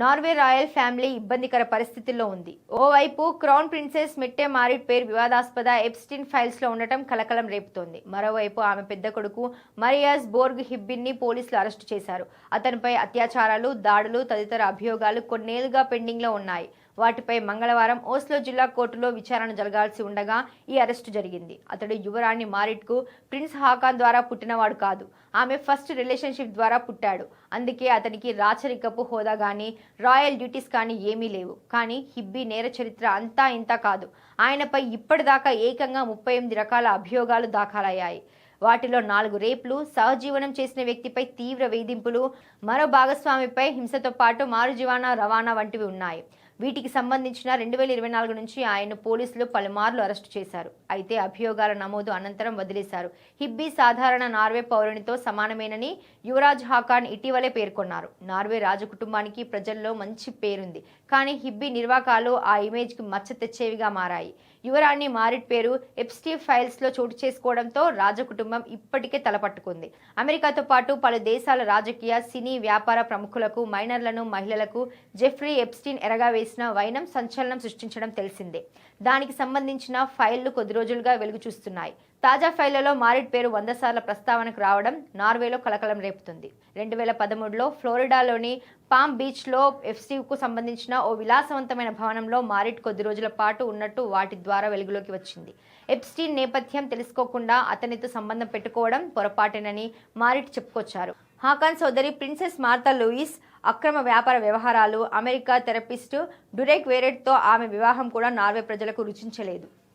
Norway royal family ఇబ్బందికర పరిస్థితుల్లో ఉంది. ఓవైపు క్రౌన్ ప్రిన్సెస్ మెట్టే మారిట్ పేరు వివాదాస్పద ఎప్స్టిన్ ఫైల్స్లో ఉండటం కలకలం రేపుతోంది. మరోవైపు ఆమె పెద్ద కొడుకు మరియాస్ బోర్గ్ హిబ్బిన్ని పోలీసులు అరెస్టు చేశారు. అతనిపై అత్యాచారాలు దాడులు తదితర అభియోగాలు కొన్నేళ్ళుగా పెండింగ్లో ఉన్నాయి. వాటిపై మంగళవారం ఓస్లో జిల్లా కోర్టులో విచారణ జరగాల్సి ఉండగా ఈ అరెస్టు జరిగింది. అతడు యువరాణి మారిట్కు ప్రిన్స్ హాకాన్ ద్వారా పుట్టినవాడు కాదు. ఆమె ఫస్ట్ రిలేషన్షిప్ ద్వారా పుట్టాడు. అందుకే అతనికి రాచరికపు హోదా కానీ రాయల్ డ్యూటీస్ కానీ ఏమీ లేవు. కానీ హిబ్బీ నేర చరిత్ర అంతా ఇంత కాదు. ఆయనపై ఇప్పటిదాకా ఏకంగా ముప్పై ఎనిమిది రకాల అభియోగాలు దాఖలయ్యాయి. వాటిలో నాలుగు రేపులు సహజీవనం చేసిన వ్యక్తిపై తీవ్ర వేధింపులు మరో భాగస్వామిపై హింసతో పాటు మారుజీవానా రవాణా వంటివి ఉన్నాయి. వీటికి సంబంధించిన రెండు వేల ఇరవై నాలుగు నుంచి ఆయన పోలీసులు పలుమార్లు అరెస్టు చేశారు. అయితే అభియోగాల నమోదు అనంతరం వదిలేశారు. హిబ్బీ సాధారణ నార్వే పౌరునితో సమానమేనని యువరాజ్ హాకాన్ ఇటీవలే పేర్కొన్నారు. నార్వే రాజకుటుంబానికి ప్రజల్లో మంచి పేరుంది. కానీ హిబ్బీ నిర్వాకాలు ఆ ఇమేజ్కి మచ్చ తెచ్చేవిగా మారాయి. యువరాణి మారిట్ పేరు ఎప్స్టీ ఫైల్స్లో చోటు చేసుకోవడంతో రాజకుటుంబం ఇప్పటికే తలపట్టుకుంది. అమెరికాతో పాటు పలు దేశాల రాజకీయ సినీ వ్యాపార ప్రముఖులకు మైనర్లను మహిళలకు జెఫ్రీ ఎప్స్టీన్ ఎరగావేసిన వైనం సంచలనం సృష్టించడం తెలిసిందే. దానికి సంబంధించిన ఫైళ్ళు కొద్ది రోజులుగా వెలుగు చూస్తున్నాయి తాజా ఫైళ్ళలో మారిట్ పేరు వంద సార్ల ప్రస్తావనకు రావడం నార్వేలో కలకలం రేపుతుంది. రెండు వేల పదమూడులో ఫ్లోరిడాలోని పామ్ బీచ్లో ఎఫ్సీకు సంబంధించిన ఓ విలాసవంతమైన భవనంలో మారిట్ కొద్ది రోజుల పాటు ఉన్నట్టు వాటి ద్వారా వెలుగులోకి వచ్చింది. ఎప్స్టీన్ నేపథ్యం తెలుసుకోకుండా అతనితో సంబంధం పెట్టుకోవడం పొరపాటేనని మారిట్ చెప్పుకొచ్చారు. హాకాన్ సోదరి ప్రిన్సెస్ మార్తా లూయిస్ అక్రమ వ్యాపార వ్యవహారాలు అమెరికా థెరపిస్టు డురేక్ వేరెట్తో ఆమె వివాహం కూడా నార్వే ప్రజలకు రుచించలేదు.